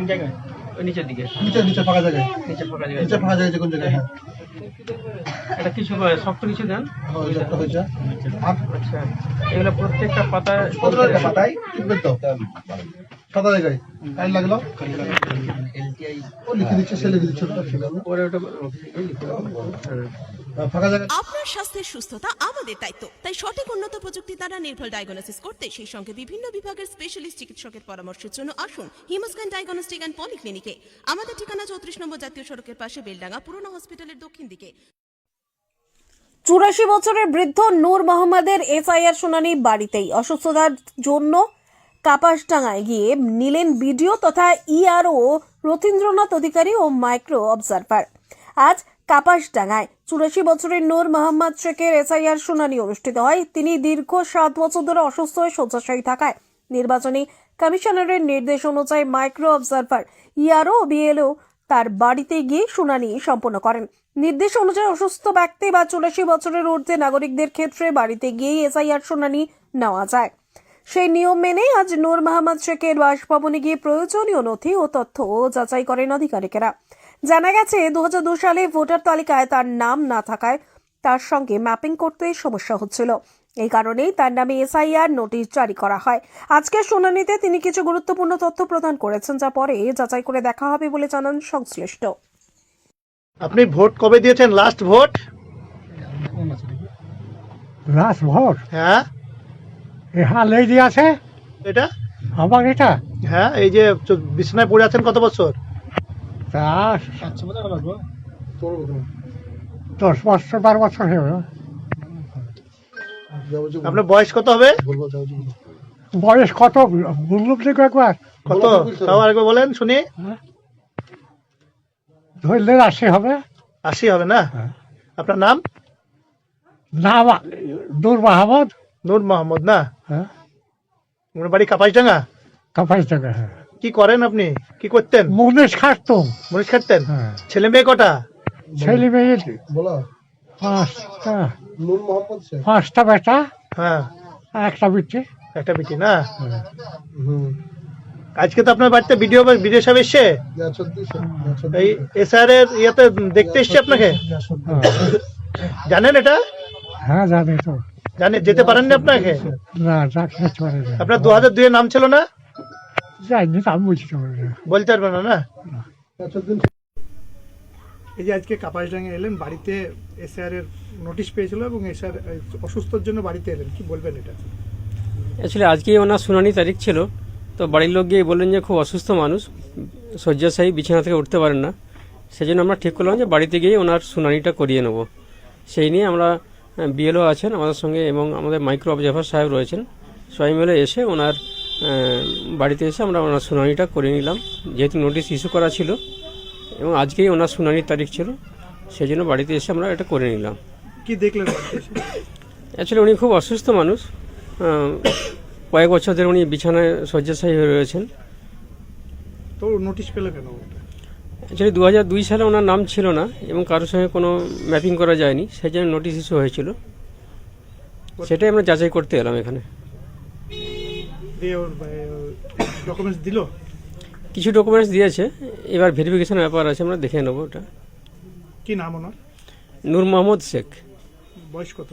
কোন জায়গায়? ওই নিচের দিকে। নিচে নিচে ফাঁকা জায়গায়? নিচে ফাঁকা জায়গায়। নিচে ফাঁকা জায়গায় যে কোন জায়গায়? হ্যাঁ এটা কিছু শক্ত কিছু দেন? আর আচ্ছা। এগুলো প্রত্যেকটা পাতায় প্রত্যেকটা পাতায়? টিপবেন তো? সাদা জায়গায়? কারেন্ট লাগল? ও লিখে দিচ্ছে সে লিখে দিচ্ছে। ওটা ঠিক আছে ওটা আপনার স্বাস্থ্যের সুস্থতা আমাদের দায়িত্ব। তাই সঠিক উন্নত প্রযুক্তি দ্বারা নির্ভুল ডায়াগনোসিস করতে সেই সঙ্গে বিভিন্ন বিভাগের স্পেশালিস্ট চিকিৎসকের পরামর্শের জন্য আসুন হিমোস্ক্যান ডায়াগনস্টিক অ্যান্ড পলিক্লিনিকে আমাদের ঠিকানা চৌত্রিশ নম্বর জাতীয় সড়কের পাশে বেলডাঙ্গা পুরনো হসপিটালের দক্ষিণ দিকে। চুরাশি বছরের বৃদ্ধ নূর মোহাম্মদের এসআইআর শুনানি বাড়িতেই। অসুস্থতার জন্য কাপাসডাঙ্গায় গিয়ে নিলেন বিডিও তথা ইআরও রথীন্দ্রনাথ অধিকারী ও মাইক্রো অবজারভার। আজ কাপাসডাঙ্গায় চুরাশি বছরের নূর মোহাম্মদ শেখের এসআইআর শুনানি অনুষ্ঠিত হয়। তিনি দীর্ঘ সাত বছর ধরে অসুস্থ হয়ে শয্যাশায়ী থাকায়। নির্বাচনী কমিশনারের নির্দেশ অনুযায়ী মাইক্রো অবজারভার ইআরও ও বিএলও তার বাড়িতে গিয়ে শুনানি সম্পন্ন করেন। নির্দেশ অনুযায়ী অসুস্থ ব্যক্তি বা চুরাশি বছরের ঊর্ধ্বে নাগরিকদের ক্ষেত্রে বাড়িতে গিয়েই এসআইআর শুনানি নেওয়া যায়। সেই নিয়ম মেনে আজ নূর মোহাম্মদ শেখের বাসভবনে গিয়ে প্রয়োজনীয় নথি ও তথ্য যাচাই করেন আধিকারিকেরা। জানা গেছে দু সালে ভোটার তালিকায় তার নাম না থাকায় তার সঙ্গে ম্যাপিং করতে সমস্যা হচ্ছিল। এই কারণেই তার নামে এসআইআর নোটিশ জারি করা হয়। আজকের শুনানিতে তিনি কিছু গুরুত্বপূর্ণ তথ্য প্রদান করেছেন যা পরে যাচাই করে দেখা হবে বলে জানান সংশ্লিষ্ট। আপনি ভোট কবে দিয়েছেন? লাস্ট ভোট লাস্ট ভোট হ্যাঁ। এ হালেই দিয়ে আছে এটা? আমার এটা? হ্যাঁ এই যে বিছানায় পড়ে আছেন কত বছর? তা দশ বছর বারো বছর হয়ে আপনার বয়স কত হবে? বয়স কত? বললাম দেখো একবার। কত? তাও আরেকবার বলেন শুনি। ধরলে আসে হবে। আশি হবে না? হ্যাঁ। আপনার নাম? নাম দূর মাহমদ। নূর মোহাম্মদ না? হ্যাঁ। বাড়ি কাপাসডাঙ্গা কাপাই টাকা হ্যাঁ। কি করেন আপনি? কি করতেন? মুনিশ খাটতুম। মরিচ খাটতেন? হ্যাঁ। ছেলে মেয়ে কটা? ছেলে মেয়ে বলো। পাঁচটা। নূর মোহাম্মদ পাঁচটা বেটা। হ্যাঁ। একটা বিটি। একটা বিটি না? হ্যাঁ। আজকে তো আপনার বাড়িতে ভিডিও ভিডিও সাহেব এসছে? এই এসআর এর ইয়েতে দেখতে এসছে আপনাকে? হ্যাঁ। জানেন এটা? হ্যাঁ জানি তো। জানেন যেতে পারেননি আপনাকে? না আপনার দু হাজার দুই নাম ছিল না? আমি বুঝতে বলতে পারবেন না না? এই যে আজকে কাপাসডাঙ্গে এলেন বাড়িতে এসআর এর নোটিশ পেয়েছিল এবং এসআর অসুস্থর জন্য বাড়িতে এলেন। কি বলবেন এটা? অ্যাকচুয়ালি আজকে ওনার শুনানি তারিখ ছিল। তো বাড়ির লোক গিয়ে বললেন যে খুব অসুস্থ মানুষ শয্যাশায়ী বিছানা থেকে উঠতে পারেন না। সেই জন্য আমরা ঠিক করলাম যে বাড়িতে গিয়ে ওনার শুনানিটা করিয়ে নেব। সেই নিয়ে আমরা বিএলও আছেন আমাদের সঙ্গে এবং আমাদের মাইক্রো অবজারভার সাহেব রয়েছেন। সবাই মিলে এসে ওনার বাড়িতে এসে আমরা ওনার শুনানিটা করে নিলাম। যেহেতু নোটিশ ইস্যু করা ছিল এবং আজকেই ওনার শুনানির তারিখ ছিল সেই জন্য বাড়িতে এসে আমরা এটা করে নিলাম। কি দেখলেন অ্যাকচুয়ালি উনি খুব অসুস্থ মানুষ। কয়েক বছর ধরে উনি বিছানায় শয্যাশায়ী হয়ে রয়েছেন। তো নোটিশ পেল কেন অ্যাকচুয়ালি দু হাজার দুই সালে ওনার নাম ছিল না এবং কারোর সঙ্গে কোনো ম্যাপিং করা যায়নি সেই জন্য নোটিশ ইস্যু হয়েছিল। সেটাই আমরা যাচাই করতে এলাম এখানে। দিয়ে ওর ডকুমেন্টস দিলো? কিছু ডকুমেন্টস দিয়েছে। এবার ভেরিফিকেশন ব্যাপার আছে আমরা দেখে নেব ওটা। কি নাম ওনার? নূর মোহাম্মদ শেখ। বয়স কত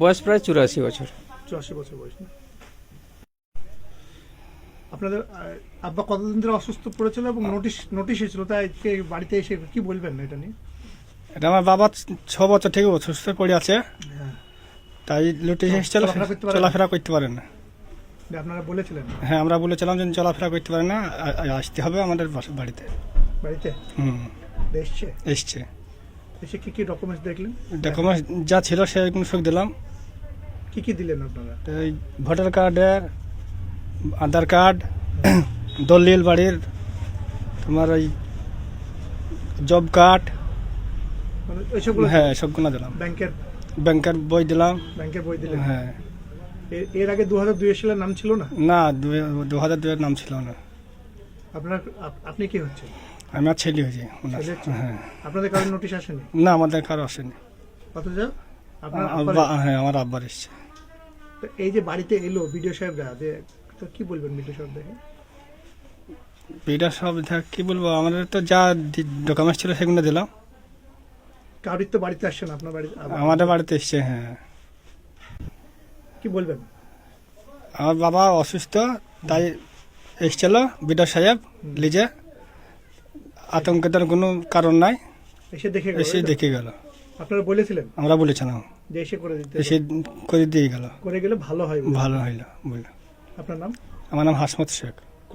বয়স প্রায় চুরাশি বছর। চুরাশি বছর বয়স না? আপনাদের আব্বা কতদিন ধরে অসুস্থ পড়েছিল এবং নোটিশ নোটিশ এসেছিল তাই আজকে বাড়িতে এসে কি বলবেন এটা নিয়ে? এটা আমার বাবা ছ বছর থেকে অসুস্থ পড়ে আছে। তাই লুটে এসেছিল চলাফেরা করতে পারে না? আপনারা বলেছিলেন। হ্যাঁ আমরা বলেছিলাম যে চলাফেরা করতে পারে না আসতে হবে আমাদের বাড়িতে। বাড়িতে? হুম। এসছে? এসছে। এসে কি কি ডকুমেন্টস দেখলেন? ডকুমেন্টস যা ছিল সেগুলো সব দিলাম। কি কি দিলেন আপনারা? এই ভোটার কার্ডের আধার কার্ড দলিল বাড়ির তোমার ওই জব কার্ড। মানে হ্যাঁ সবগুলো দিলাম। ব্যাংকের? ব্যাংকের বই দিলাম। ব্যাংকের বই দিলেন? হ্যাঁ। এর আগে দু হাজার দুই সালের নাম ছিল না? না দু হাজার দুয়ের নাম ছিল না। আপনার আপনি কি হচ্ছে আমার ছেলে হয়েছে ওনার। ছেলে ছিল? হ্যাঁ। আপনাদের কারও নোটিশ আসেনি? না আমাদের কারও আসেনি। অথচ আপনার হ্যাঁ আমার আব্বার এসছে। তো এই যে বাড়িতে এলো বিডিও সাহেবরা যে তো কি বলবেন বিডিও সাহেব দেখে বিটা সব দেখ- কি বলব আমাদের তো যা ডকুমেন্টস ছিল সেগুলো দিলাম। কারোর তো বাড়িতে আসছে না আপনার বাড়ি আমাদের বাড়িতে এসছে হ্যাঁ। কি বলবেন? আমার বাবা অসুস্থ তাই এসছিল বিডা সাহেব লিজে আতঙ্কের কোনো কারণ নাই। এসে দেখে গেল, এসে দেখে গেল। আপনারা বলেছিলেন? আমরা বলেছিলাম। যে এসে করে দিতে। এসে করে দিয়ে গেল। করে গেলে ভালো হয় ভালো হইল বলল। আপনার নাম? আমার নাম হাসমত শেখ।